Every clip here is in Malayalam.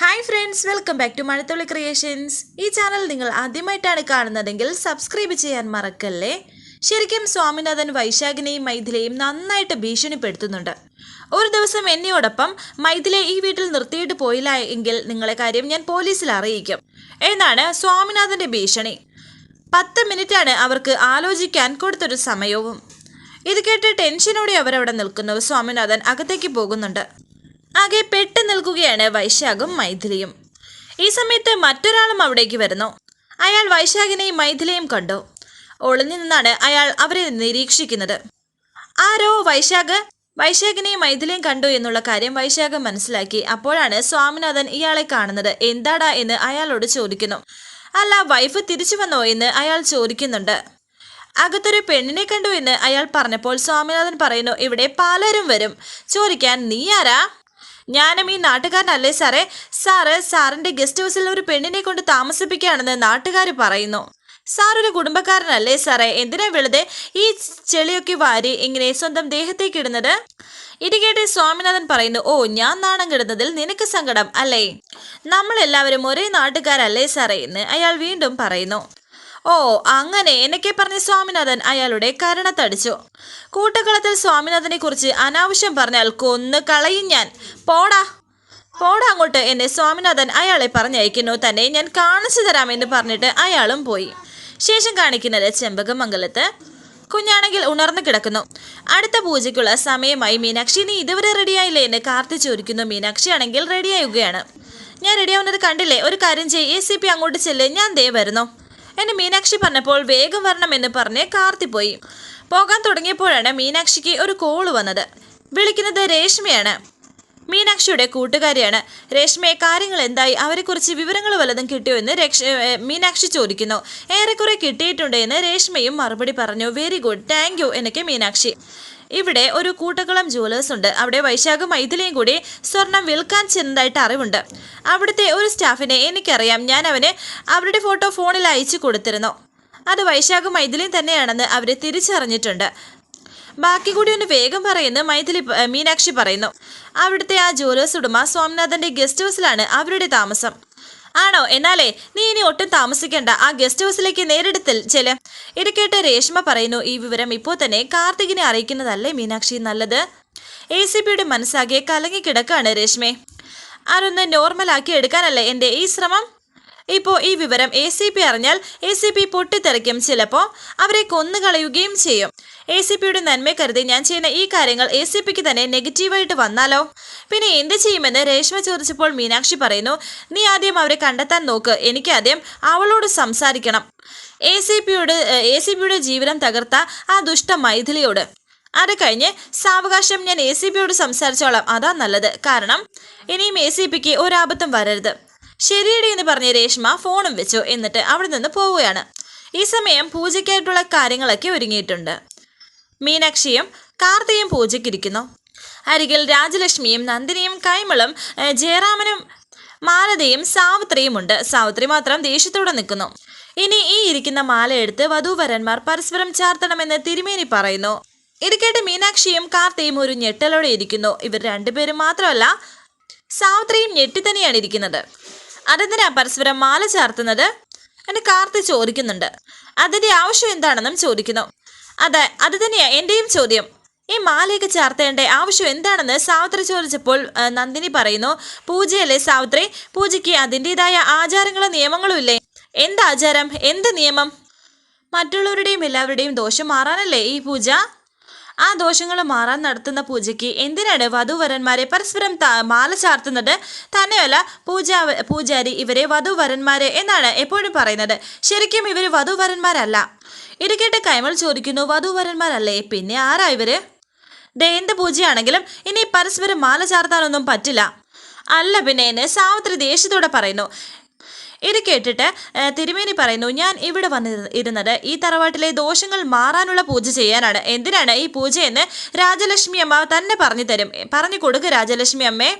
Hi friends welcome back to Mazhathulli creations ഈ ചാനൽ നിങ്ങൾ ആദ്യമായിട്ടാണ് കാണുന്നതെങ്കിൽ സബ്സ്ക്രൈബ് ചെയ്യാൻ മറക്കല്ലേ? ശരിക്കും സ്വാമിനാഥൻ വൈശാഖിനെയും മൈഥിലെയും നന്നായിട്ട് ഭീഷണിപ്പെടുത്തുന്നുണ്ട്. ഒരു ദിവസം എന്നെയോടൊപ്പം മൈഥിലെ ഈ വീട്ടിൽ നിർത്തിയിട്ട് പോയില്ല എങ്കിൽ നിങ്ങളെ കാര്യം ഞാൻ പോലീസിൽ അറിയിക്കും. എന്നാണ് സ്വാമിനാഥന്റെ ഭീഷണി. പത്ത് മിനിറ്റാണ് അവർക്ക് ആലോചിക്കാൻ കൊടുത്തൊരു സമയവും. ഇത് കേട്ട് ടെൻഷനോടെ അവരവിടെ നിൽക്കുന്നു. സ്വാമിനാഥൻ അകത്തേക്ക് പോകുന്നുണ്ട്. ആകെ പെട്ടു നിൽക്കുകയാണ് വൈശാഖും മൈഥിലിയും. ഈ സമയത്ത് മറ്റൊരാളും അവിടേക്ക് വരുന്നു. അയാൾ വൈശാഖിനെയും മൈഥിലിയും കണ്ടു. ഒളിഞ്ഞു നിന്നാണ് അയാൾ അവരെ നിരീക്ഷിക്കുന്നത്. ആരോ വൈശാഖ് വൈശാഖിനെയും മൈഥിലിയും കണ്ടു എന്നുള്ള കാര്യം വൈശാഖ് മനസ്സിലാക്കി. അപ്പോഴാണ് സ്വാമിനാഥൻ ഇയാളെ കാണുന്നത്. എന്താടാ എന്ന് അയാളോട് ചോദിക്കുന്നു. അല്ല വൈഫ് തിരിച്ചു വന്നോ എന്ന് അയാൾ ചോദിക്കുന്നുണ്ട്. അകത്തൊരു പെണ്ണിനെ കണ്ടു എന്ന് അയാൾ പറഞ്ഞപ്പോൾ സ്വാമിനാഥൻ പറയുന്നു ഇവിടെ പലരും വരും. ചോദിക്കാൻ നീ ആരാ? ഞാനും ഈ നാട്ടുകാരനല്ലേ സാറേ? സാറ് സാറിന്റെ ഗസ്റ്റ് ഹൗസിൽ ഒരു പെണ്ണിനെ കൊണ്ട് താമസിപ്പിക്കുകയാണെന്ന് നാട്ടുകാർ പറയുന്നു. സാർ ഒരു കുടുംബക്കാരനല്ലേ സാറേ? എന്തിനാ വെറുതെ ഈ ചെളിയൊക്കെ വാരി ഇങ്ങനെ സ്വന്തം ദേഹത്തേക്ക് ഇടുന്നത്? ഇത് കേട്ട് സ്വാമിനാഥൻ പറയുന്നു ഓ ഞാൻ നാണം കിടുന്നതിൽ നിനക്ക് സങ്കടം അല്ലേ? നമ്മളെല്ലാവരും ഒരേ നാട്ടുകാരല്ലേ സാറേ? എന്ന് അയാൾ വീണ്ടും പറയുന്നു. ഓ അങ്ങനെ. എന്നൊക്കെ പറഞ്ഞ് സ്വാമിനാഥൻ അയാളുടെ കരണത്തടിച്ചു. കൂട്ടക്കളത്തിൽ സ്വാമിനാഥനെ കുറിച്ച് അനാവശ്യം പറഞ്ഞാൽ കൊന്നു കളയും ഞാൻ. പോടാ. പോടാ അങ്ങോട്ട് എന്നെ സ്വാമിനാഥൻ അയാളെ പറഞ്ഞയക്കുന്നു. തന്നെ ഞാൻ കാണിച്ചു തരാമെന്ന് പറഞ്ഞിട്ട് അയാളും പോയി. ശേഷം കാണിക്കുന്നത് ചെമ്പകമംഗലത്ത് കുഞ്ഞാണെങ്കിൽ ഉണർന്നു കിടക്കുന്നു. അടുത്ത പൂജയ്ക്കുള്ള സമയമായി മീനാക്ഷി നീ ഇതുവരെ റെഡിയായില്ലേ? എന്ന് കാർത്തി ചോദിക്കുന്നു. മീനാക്ഷി ആണെങ്കിൽ റെഡിയാവുകയാണ് ഞാൻ റെഡിയാവുന്നത് കണ്ടില്ലേ? ഒരു കാര്യം ചെയ്യ്. എ സി പി അങ്ങോട്ട് ചെല്ലേ. ഞാൻ ദേ വരുന്നു. എന്നെ മീനാക്ഷി പറഞ്ഞപ്പോൾ വേഗം വരണം എന്ന് പറഞ്ഞ് കാർത്തി പോയി. പോകാൻ തുടങ്ങിയപ്പോഴാണ് മീനാക്ഷിക്ക് ഒരു കോൾ വന്നത്. വിളിക്കുന്നത് രേഷ്മയാണ്. മീനാക്ഷിയുടെ കൂട്ടുകാരിയാണ്. രേഷ്മയെ കാര്യങ്ങൾ എന്തായി അവരെക്കുറിച്ച് വിവരങ്ങൾ വല്ലതും കിട്ടിയോ എന്ന് രക്ഷ മീനാക്ഷി ചോദിക്കുന്നു. ഏറെക്കുറെ കിട്ടിയിട്ടുണ്ട് എന്ന് രേഷ്മയും മറുപടി പറഞ്ഞു. വെരി ഗുഡ് താങ്ക് യു എന്നൊക്കെ മീനാക്ഷി. ഇവിടെ ഒരു കൂട്ടക്കുളം ജുവലേഴ്സ് ഉണ്ട്. അവിടെ വൈശാഖും മൈഥിലിയും കൂടി സ്വർണം വിൽക്കാൻ ചെന്നതായിട്ട് അറിവുണ്ട്. അവിടുത്തെ ഒരു സ്റ്റാഫിനെ എനിക്കറിയാം. ഞാൻ അവന് അവരുടെ ഫോട്ടോ ഫോണിൽ അയച്ചു കൊടുത്തിരുന്നു. അത് വൈശാഖും മൈഥിലിയും തന്നെയാണെന്ന് അവർ തിരിച്ചറിഞ്ഞിട്ടുണ്ട്. ബാക്കി കൂടി ഒന്ന് വേഗം പറയുന്നു മൈഥിലി മീനാക്ഷി പറയുന്നു. അവിടുത്തെ ആ ജുവലേഴ്സ് ഉടമ സ്വാമിനാഥന്റെ ഗസ്റ്റ് ഹൗസിലാണ് അവരുടെ താമസം. ആണോ? എന്നാലേ നീ ഇനി ഒട്ടും താമസിക്കേണ്ട. ആ ഗസ്റ്റ് ഹൗസിലേക്ക് നേരിടത്തിൽ ചെൽ. ഇത് കേട്ട് രേഷ്മ പറയുന്നു. ഈ വിവരം ഇപ്പോൾ തന്നെ കാർത്തികിനെ അറിയിക്കുന്നതല്ലേ മീനാക്ഷി? നല്ലത്? എ സി പിയുടെ മനസ്സാകെ കലങ്ങിക്കിടക്കാണ് രേഷ്മെ. അതൊന്ന് നോർമലാക്കി എടുക്കാനല്ലേ എന്റെ ഈ ശ്രമം? ഇപ്പോൾ ഈ വിവരം എ സി പി അറിഞ്ഞാൽ എ സി പി പൊട്ടിത്തെറിക്കും ചിലപ്പോൾ അവരെ കൊന്നുകളയുകയും ചെയ്യും. എ സി പിയുടെ നന്മ കരുതി ഞാൻ ചെയ്യുന്ന ഈ കാര്യങ്ങൾ എ സി പിക്ക് തന്നെ നെഗറ്റീവായിട്ട് വന്നാലോ? പിന്നെ എന്ത് ചെയ്യുമെന്ന് രേഷ്മ ചോദിച്ചപ്പോൾ മീനാക്ഷി പറയുന്നു നീ ആദ്യം അവരെ കണ്ടെത്താൻ നോക്ക് എനിക്ക് ആദ്യം അവളോട് സംസാരിക്കണം. എ സി പിയോട് എ സി പിയുടെ ജീവിതം തകർത്ത ആ ദുഷ്ട മൈഥിലിയോട്. അത് കഴിഞ്ഞ് സാവകാശം ഞാൻ എ സി പിയോട് സംസാരിച്ചോളാം അതാ നല്ലത്. കാരണം ഇനിയും എ സി പിക്ക് ഒരാപത്തും വരരുത്. ശരിയടി എന്ന് പറഞ്ഞ രേഷ്മ ഫോണും വെച്ചു എന്നിട്ട് അവിടെ നിന്ന് പോവുകയാണ്. ഈ സമയം പൂജയ്ക്കായിട്ടുള്ള കാര്യങ്ങളൊക്കെ ഒരുങ്ങിയിട്ടുണ്ട്. മീനാക്ഷിയും കാർത്തിയും പൂജയ്ക്കിരിക്കുന്നു. അരികിൽ രാജലക്ഷ്മിയും നന്ദിനിയും കൈമളും ജയറാമനും മാലതയും സാവിത്രിയും ഉണ്ട്. സാവിത്രി മാത്രം ദേഷ്യത്തോടെ നിൽക്കുന്നു. ഇനി ഈ ഇരിക്കുന്ന മാല എടുത്ത് വധൂവരന്മാർ പരസ്പരം ചാർത്തണമെന്ന് തിരുമേനി പറയുന്നു. ഇത് കേട്ട് മീനാക്ഷിയും കാർത്തിയും ഒരു ഞെട്ടലോടെ ഇരിക്കുന്നു. ഇവർ രണ്ടുപേരും മാത്രമല്ല സാവിത്രിയും ഞെട്ടി തന്നെയാണ് ഇരിക്കുന്നത്. അതെന്തിനാ പരസ്പരം മാല ചാർത്തുന്നത്? എന്ന് കാർത്തി ചോദിക്കുന്നുണ്ട്. അതിന്റെ ആവശ്യം എന്താണെന്നും ചോദിക്കുന്നു. അതെ അത് തന്നെയാ എന്റെയും ചോദ്യം. ഈ മാലയൊക്കെ ചാർത്തേണ്ട ആവശ്യം എന്താണെന്ന് സാവിത്രി ചോദിച്ചപ്പോൾ നന്ദിനി പറയുന്നു പൂജയല്ലേ സാവിത്രി? പൂജയ്ക്ക് അതിന്റെതായ ആചാരങ്ങളും നിയമങ്ങളും ഇല്ലേ? എന്ത് ആചാരം? എന്ത് നിയമം? മറ്റുള്ളവരുടെയും എല്ലാവരുടെയും ദോഷം മാറാനല്ലേ ഈ പൂജ? ആ ദോഷങ്ങൾ മാറാൻ നടത്തുന്ന പൂജയ്ക്ക് എന്തിനാണ് വധുവരന്മാരെ പരസ്പരം മാല ചാർത്തുന്നത്? തന്നെയല്ല പൂജാ പൂജാരി ഇവരെ വധുവരന്മാരെ എന്നാണ് എപ്പോഴും പറയുന്നത്. ശരിക്കും ഇവർ വധുവരന്മാരല്ല. ഇത് കൈമൾ ചോദിക്കുന്നു വധുവരന്മാരല്ലേ? പിന്നെ ആരാ ഇവർ? ദേ എന്ത് പൂജയാണെങ്കിലും ഇനി പരസ്പരം മാല ചാർത്താനൊന്നും പറ്റില്ല. അല്ല പിന്നെ എന്ന് സാവിത്രി ദേഷ്യത്തോടെ പറയുന്നു. ഇത് കേട്ടിട്ട് തിരുമേനി പറയുന്നു ഞാൻ ഇവിടെ വന്ന് ഇരുന്നത് ഈ തറവാട്ടിലെ ദോഷങ്ങൾ മാറാനുള്ള പൂജ ചെയ്യാനാണ്. എന്തിനാണ് ഈ പൂജയെന്ന് രാജലക്ഷ്മി അമ്മ തന്നെ പറഞ്ഞു തരും. പറഞ്ഞു കൊടുക്ക് രാജലക്ഷ്മി അമ്മേ.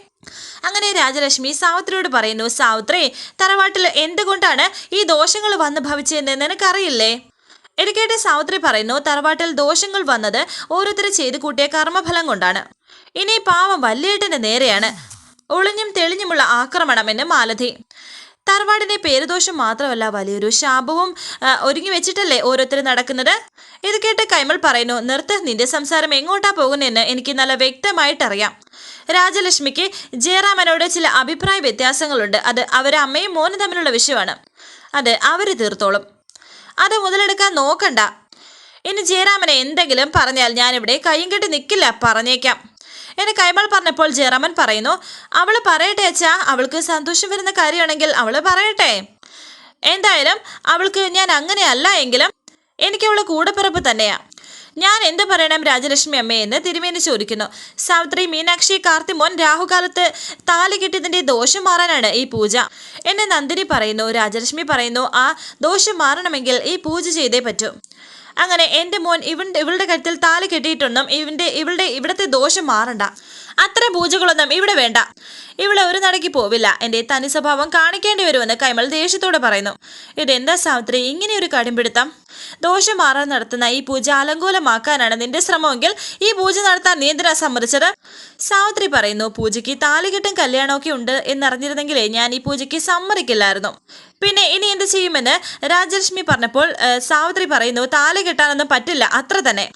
അങ്ങനെ രാജലക്ഷ്മി സാവിത്രിയോട് പറയുന്നു സാവിത്രി തറവാട്ടിൽ എന്തുകൊണ്ടാണ് ഈ ദോഷങ്ങൾ വന്ന് ഭവിച്ചതെന്ന് നിനക്കറിയില്ലേ? ഇടയ്ക്കേട്ട് സാവിത്രി പറയുന്നു തറവാട്ടിൽ ദോഷങ്ങൾ വന്നത് ഓരോരുത്തർ ചെയ്തു കൂട്ടിയ കർമ്മഫലം കൊണ്ടാണ്. ഇനി പാവം വല്യേട്ടന്റെ നേരെയാണ്. ഒളിഞ്ഞും തെളിഞ്ഞുമുള്ള ആക്രമണം എന്ന് തറവാടിന്റെ പേരുദോഷം മാത്രമല്ല വലിയൊരു ശാപവും ഒരുങ്ങി വെച്ചിട്ടല്ലേ ഓരോരുത്തരും നടക്കുന്നത്. ഇത് കേട്ട് കൈമൾ പറയുന്നു നിർത്ത് നിന്റെ സംസാരം എങ്ങോട്ടാ പോകുന്നതെന്ന് എനിക്ക് നല്ല വ്യക്തമായിട്ടറിയാം. രാജലക്ഷ്മിക്ക് ജയറാമനോട് ചില അഭിപ്രായ വ്യത്യാസങ്ങളുണ്ട്. അത് അവരെ അമ്മയും മോനും തമ്മിലുള്ള വിഷയമാണ്. അത് അവർ തീർത്തോളും. അത് മുതലെടുക്കാൻ നോക്കണ്ട. ഇനി ജയറാമനെ എന്തെങ്കിലും പറഞ്ഞാൽ ഞാനിവിടെ കയ്യും കെട്ടി നിൽക്കില്ല പറഞ്ഞേക്കാം. എന്നെ കൈമൾ പറഞ്ഞപ്പോൾ ജയറാമൻ പറയുന്നു അവൾ പറയട്ടെ അച്ഛാ അവൾക്ക് സന്തോഷം വരുന്ന കാര്യമാണെങ്കിൽ അവൾ പറയട്ടെ. എന്തായാലും അവൾക്ക് ഞാൻ അങ്ങനെയല്ല എങ്കിലും എനിക്ക് അവൾ കൂടെപ്പിറപ്പ് തന്നെയാ. ഞാൻ എന്ത് പറയണം രാജലക്ഷ്മി അമ്മയെന്ന് തിരുമേനി ചോദിക്കുന്നു. സാവിത്രി മീനാക്ഷി കാർത്തിമോൻ രാഹുകാലത്ത് താലി കിട്ടിയതിന്റെ ദോഷം മാറാനാണ് ഈ പൂജ. എന്നെ നന്ദിനി പറയുന്നു രാജലക്ഷ്മി പറയുന്നു ആ ദോഷം മാറണമെങ്കിൽ ഈ പൂജ ചെയ്തേ പറ്റൂ. അങ്ങനെ എന്റെ മോൻ ഇവൻ ഇവളുടെ കരുത്തിൽ താലി കെട്ടിയിട്ടൊന്നും ഇവന്റെ ഇവളുടെ ഇവിടുത്തെ ദോഷം മാറണ്ട. അത്ര പൂജകളൊന്നും ഇവിടെ വേണ്ട. ഇവിടെ ഒരു നടക്ക് പോവില്ല. എന്റെ തനി സ്വഭാവം കാണിക്കേണ്ടി വരുമെന്ന് കൈമൾ ദേഷ്യത്തോടെ പറയുന്നു. ഇതെന്താ സാവിത്രി? ഇങ്ങനെ ഒരു കടുംപിടുത്തം? ദോഷം മാറാൻ നടത്തുന്ന ഈ പൂജ അലങ്കോലമാക്കാനാണ് നിന്റെ ശ്രമമെങ്കിൽ ഈ പൂജ നടത്താൻ നീ സമ്മതിച്ചത്? സാവിത്രി പറയുന്നു പൂജയ്ക്ക് താലികെട്ടും കല്യാണമൊക്കെ ഉണ്ട് എന്നറിഞ്ഞിരുന്നെങ്കിലേ ഞാൻ ഈ പൂജയ്ക്ക് സമ്മതിക്കില്ലായിരുന്നു. പിന്നെ ഇനി എന്ത് ചെയ്യുമെന്ന് രാജലക്ഷ്മി പറഞ്ഞപ്പോൾ സാവിത്രി പറയുന്നു താലി കെട്ടാനൊന്നും പറ്റില്ല അത്ര തന്നെ.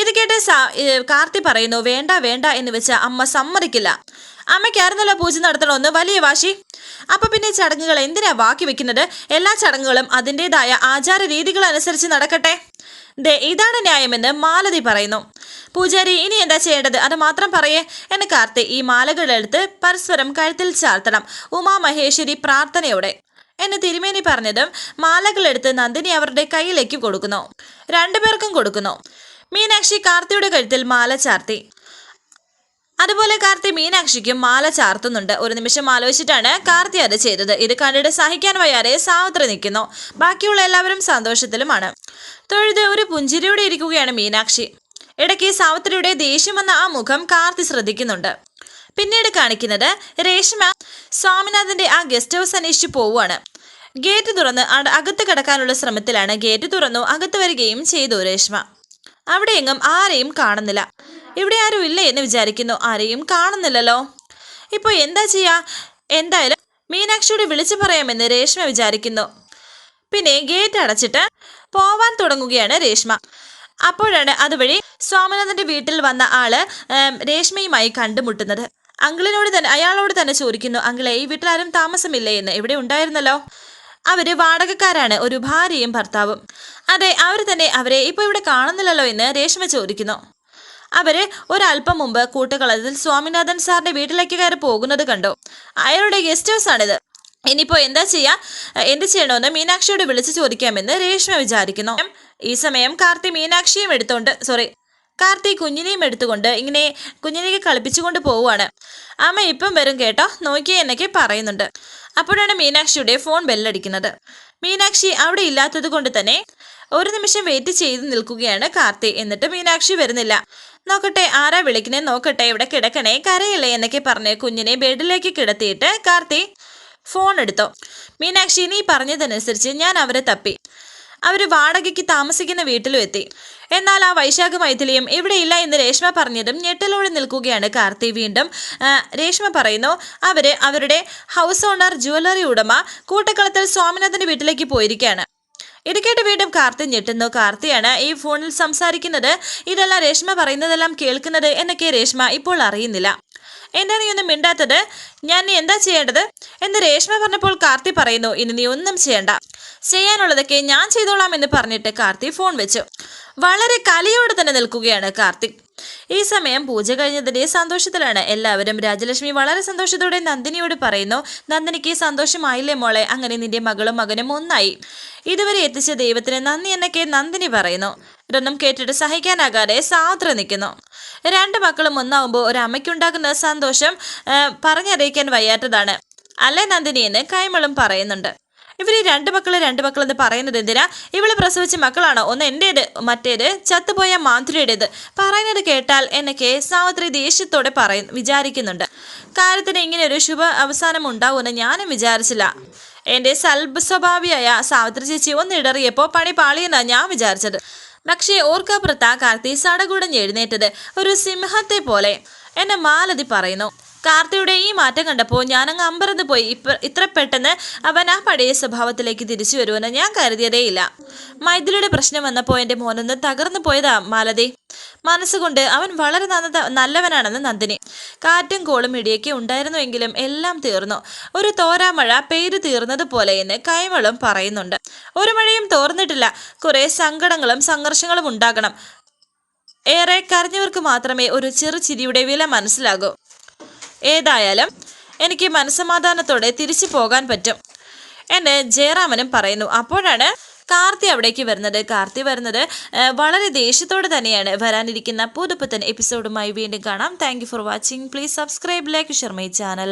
ഇത് കേട്ട് കാർത്തി പറയുന്നു വേണ്ട വേണ്ട എന്ന് വെച്ച് അമ്മ സമ്മതിക്കില്ല. അമ്മയ്ക്കായിരുന്നല്ലോ പൂജ നടത്തണമെന്ന് വലിയ വാശി. അപ്പൊ പിന്നെ ചടങ്ങുകൾ എന്തിനാ ബാക്കി വെക്കുന്നത്? എല്ലാ ചടങ്ങുകളും അതിന്റെതായ ആചാര രീതികൾ അനുസരിച്ച് നടക്കട്ടെ. ദേ ഇതാണ് ന്യായമെന്ന് മാലതി പറയുന്നു. പൂജാരി ഇനി എന്താ ചെയ്യേണ്ടത്? അത് മാത്രം പറയേ. എന്ന് കാർത്തി ഈ മാലകളെടുത്ത് പരസ്പരം കഴുത്തിൽ ചാർത്തണം. ഉമാമഹേശ്വരി പ്രാർത്ഥനയോടെ. എന്ന് തിരുമേനി പറഞ്ഞതും മാലകളെടുത്ത് നന്ദിനി അവരുടെ കയ്യിലേക്ക് കൊടുക്കുന്നു. രണ്ടുപേർക്കും കൊടുക്കുന്നു. മീനാക്ഷി കാർത്തിയുടെ കഴുത്തിൽ മാല ചാർത്തി. അതുപോലെ കാർത്തി മീനാക്ഷിക്കും മാല ചാർത്തുന്നുണ്ട്. ഒരു നിമിഷം ആലോചിച്ചിട്ടാണ് കാർത്തി അത് ചെയ്തത്. ഇത് കണ്ടിട്ട് സഹിക്കാൻ വയ്യാതെ സാവിത്രി നിൽക്കുന്നു. ബാക്കിയുള്ള എല്ലാവരും സന്തോഷത്തിലുമാണ്. തൊഴുത് ഒരു പുഞ്ചിരിയോടെ ഇരിക്കുകയാണ് മീനാക്ഷി. ഇടയ്ക്ക് സാവിത്രിയുടെ ദേഷ്യം വന്ന ആ മുഖം കാർത്തി ശ്രദ്ധിക്കുന്നുണ്ട്. പിന്നീട് കാണിക്കുന്നത് രേഷ്മ സ്വാമിനാഥന്റെ ആ ഗസ്റ്റ് ഹൗസ് അന്വേഷിച്ച് പോവുകയാണ്. ഗേറ്റ് തുറന്ന് അകത്ത് കടക്കാനുള്ള ശ്രമത്തിലാണ് ഗേറ്റ് തുറന്നു അകത്ത് വരികയും ചെയ്തു രേഷ്മ. അവിടെയെങ്ങും ആരെയും കാണുന്നില്ല. ഇവിടെ ആരും ഇല്ല എന്ന് വിചാരിക്കുന്നു. ആരെയും കാണുന്നില്ലല്ലോ. ഇപ്പോൾ എന്താ ചെയ്യാ? എന്തായാലും മീനാക്ഷിയോട് വിളിച്ചു പറയാമെന്ന് രേഷ്മ വിചാരിക്കുന്നു. പിന്നെ ഗേറ്റ് അടച്ചിട്ട് പോവാൻ തുടങ്ങുകയാണ് രേഷ്മ. അപ്പോഴാണ് അതുവഴി സ്വാമിനാഥന്റെ വീട്ടിൽ വന്ന ആൾ രേഷ്മയുമായി കണ്ടുമുട്ടുന്നത്. അങ്കിളിനോട് തന്നെ അയാളോട് തന്നെ ചോദിക്കുന്നു അങ്കിളെ ഈ വീട്ടിൽ ആരും താമസമില്ലേ എന്ന്? ഇവിടെ ഉണ്ടായിരുന്നല്ലോ? അവർ വാടകക്കാരാണ് ഒരു ഭാര്യയും ഭർത്താവും. അതെ അവർ തന്നെ അവരെ ഇപ്പോൾ ഇവിടെ കാണുന്നില്ലല്ലോ എന്ന് രേഷ്മ ചോദിക്കുന്നു. അവർ ഒരല്പം മുമ്പ് കൂട്ടുകളത്തിൽ സ്വാമിനാഥൻ സാറിന്റെ വീട്ടിലേക്ക് കയറി പോകുന്നത് കണ്ടു. അയാളുടെ ഗസ്റ്റ് ഹൗസ് ആണിത്. ഇനിയിപ്പോ എന്താ ചെയ്യാ? എന്ത് ചെയ്യണമെന്ന് മീനാക്ഷിയോട് വിളിച്ചു ചോദിക്കാമെന്ന് രേഷ്മ വിചാരിക്കുന്നു. ഈ സമയം കാർത്തി മീനാക്ഷിയും എടുത്തോണ്ട് സോറി കാർത്തി കുഞ്ഞിനെയും എടുത്തുകൊണ്ട് ഇങ്ങനെ കുഞ്ഞിനെയൊക്കെ കളിപ്പിച്ചുകൊണ്ട് പോവുകയാണ്. അമ്മ ഇപ്പം വരും കേട്ടോ. നോക്കിയേ എന്നൊക്കെ പറയുന്നുണ്ട്. അപ്പോഴാണ് മീനാക്ഷിയുടെ ഫോൺ ബെല്ലടിക്കുന്നത്. മീനാക്ഷി അവിടെ ഇല്ലാത്തത് കൊണ്ട് തന്നെ ഒരു നിമിഷം വെയിറ്റ് ചെയ്ത് നിൽക്കുകയാണ് കാർത്തി. എന്നിട്ട് മീനാക്ഷി വരുന്നില്ല. നോക്കട്ടെ ആരാ വിളിക്കണേ? നോക്കട്ടെ ഇവിടെ കിടക്കണേ? കരയല്ലേ എന്നൊക്കെ പറഞ്ഞ് കുഞ്ഞിനെ ബെഡിലേക്ക് കിടത്തിയിട്ട് കാർത്തി ഫോൺ എടുത്തു. മീനാക്ഷി നീ പറഞ്ഞതനുസരിച്ച് ഞാൻ അവരെ തപ്പി. അവർ വാടകയ്ക്ക് താമസിക്കുന്ന വീട്ടിലും എത്തി. എന്നാൽ ആ വൈശാഖ മൈഥിലിയും ഇവിടെയില്ല എന്ന് രേഷ്മ പറഞ്ഞതും ഞെട്ടലോടെ നിൽക്കുകയാണ് കാർത്തി. വീണ്ടും രേഷ്മ പറയുന്നു അവർ അവരുടെ ഹൗസ് ഓണർ ജുവല്ലറി ഉടമ കൂട്ടക്കളത്തിൽ സ്വാമിനാഥന്റെ വീട്ടിലേക്ക് പോയിരിക്കുകയാണ്. ഇത് കേട്ട് വീണ്ടും കാർത്തി ഞെട്ടുന്നു. കാർത്തിയാണ് ഈ ഫോണിൽ സംസാരിക്കുന്നത്. ഇതെല്ലാം രേഷ്മ പറയുന്നതെല്ലാം കേൾക്കുന്നത് എന്നൊക്കെ രേഷ്മ ഇപ്പോൾ അറിയുന്നില്ല. എന്താ നീ ഒന്നും മിണ്ടാത്തത്? ഞാൻ നീ എന്താ ചെയ്യേണ്ടത്? എന്ന് രേഷ്മ പറഞ്ഞപ്പോൾ കാർത്തി പറയുന്നു ഇനി നീ ഒന്നും ചെയ്യണ്ട. ചെയ്യാനുള്ളതൊക്കെ ഞാൻ ചെയ്തോളാം എന്ന് പറഞ്ഞിട്ട് കാർത്തി ഫോൺ വെച്ചു. വളരെ കലിയോട് തന്നെ നിൽക്കുകയാണ് കാർത്തിക് ഈ സമയം പൂജ കഴിഞ്ഞതിന്റെ സന്തോഷത്തിലാണ് എല്ലാവരും. രാജലക്ഷ്മി വളരെ സന്തോഷത്തോടെ നന്ദിനിയോട് പറയുന്നു നന്ദിനിക്ക് സന്തോഷമായില്ലേ മോളെ? അങ്ങനെ നിന്റെ മകളും മകനും ഒന്നായി. ഇതുവരെ എത്തിച്ച ദൈവത്തിന് നന്ദി എന്നൊക്കെ നന്ദിനി പറയുന്നു. ഇതൊന്നും കേട്ടിട്ട് സഹിക്കാനാകാതെ സാത്ര നിൽക്കുന്നു. രണ്ട് മക്കളും ഒന്നാവുമ്പോൾ ഒരു അമ്മയ്ക്കുണ്ടാകുന്ന സന്തോഷം പറഞ്ഞറിയിക്കാൻ വയ്യാത്തതാണ്. അല്ലേ നന്ദിനി എന്ന് കൈമളും പറയുന്നുണ്ട്. ഇവർ രണ്ട് മക്കൾ രണ്ട് മക്കൾ എന്ന് പറയുന്നത് എന്തിനാ? ഇവൾ പ്രസവിച്ച മക്കളാണോ? ഒന്ന് എന്റെത് മറ്റേത്? ചത്തുപോയ മാധുരിയുടേത്? പറയുന്നത് കേട്ടാൽ എന്നൊക്കെ സാവിത്രി ദേഷ്യത്തോടെ പറയും വിചാരിക്കുന്നുണ്ട്. കാര്യത്തിന് ഇങ്ങനെ ഒരു ശുഭ അവസാനം ഉണ്ടാവുമെന്ന് ഞാനും വിചാരിച്ചില്ല. എന്റെ സൽബ് സ്വഭാവിയായ സാവിത്രി ചേച്ചി ഒന്നിടറിയപ്പോൾ പണി പാളിയെന്നാണ് ഞാൻ വിചാരിച്ചത്. പക്ഷേ ഓർക്കാപ്പുറത്ത് ആ കാർത്തി സടകുടഞ്ഞ് എഴുന്നേറ്റത് ഒരു സിംഹത്തെ പോലെ എന്നെ മാലതി പറയുന്നു. കാർത്തിയുടെ ഈ മാറ്റം കണ്ടപ്പോൾ ഞാനങ്ങ് അമ്പരന്ന് പോയി. ഇത്ര പെട്ടെന്ന് അവൻ ആ പഴയ സ്വഭാവത്തിലേക്ക് തിരിച്ചു വരുമെന്ന് ഞാൻ കരുതിയതേയില്ല. മൈഥിലിയുടെ പ്രശ്നം വന്നപ്പോൾ എന്റെ മോനൊന്ന് തകർന്നു പോയതാ മാലതി. മനസ്സുകൊണ്ട് അവൻ വളരെ നന്ന നല്ലവനാണെന്ന് നന്ദിനി. കാറ്റും കോളും ഇടിയൊക്കെ ഉണ്ടായിരുന്നുവെങ്കിലും എല്ലാം തീർന്നു. ഒരു തോരാമഴ പെയ്തു തീർന്നതുപോലെ എന്ന് കൈമളും പറയുന്നുണ്ട്. ഒരു മഴയും തോർന്നിട്ടില്ല. കുറേ സങ്കടങ്ങളും സംഘർഷങ്ങളും ഉണ്ടാകണം. ഏറെ കരഞ്ഞവർക്ക് മാത്രമേ ഒരു ചെറു ചിരിയുടെ വില മനസ്സിലാകൂ. ഏതായാലും എനിക്ക് മനസ്സമാധാനത്തോടെ തിരിച്ചു പോകാൻ പറ്റും. എന്ന് ജയറാമനും പറയുന്നു. അപ്പോഴാണ് കാർത്തി അവിടേക്ക് വരുന്നത്. കാർത്തി വരുന്നത് വളരെ ദേഷ്യത്തോടെ തന്നെയാണ് വരാനിരിക്കുന്ന പുതുപ്പത്തൻ എപ്പിസോഡുമായി വീണ്ടും കാണാം. Thank for watching please subscribe like share my channel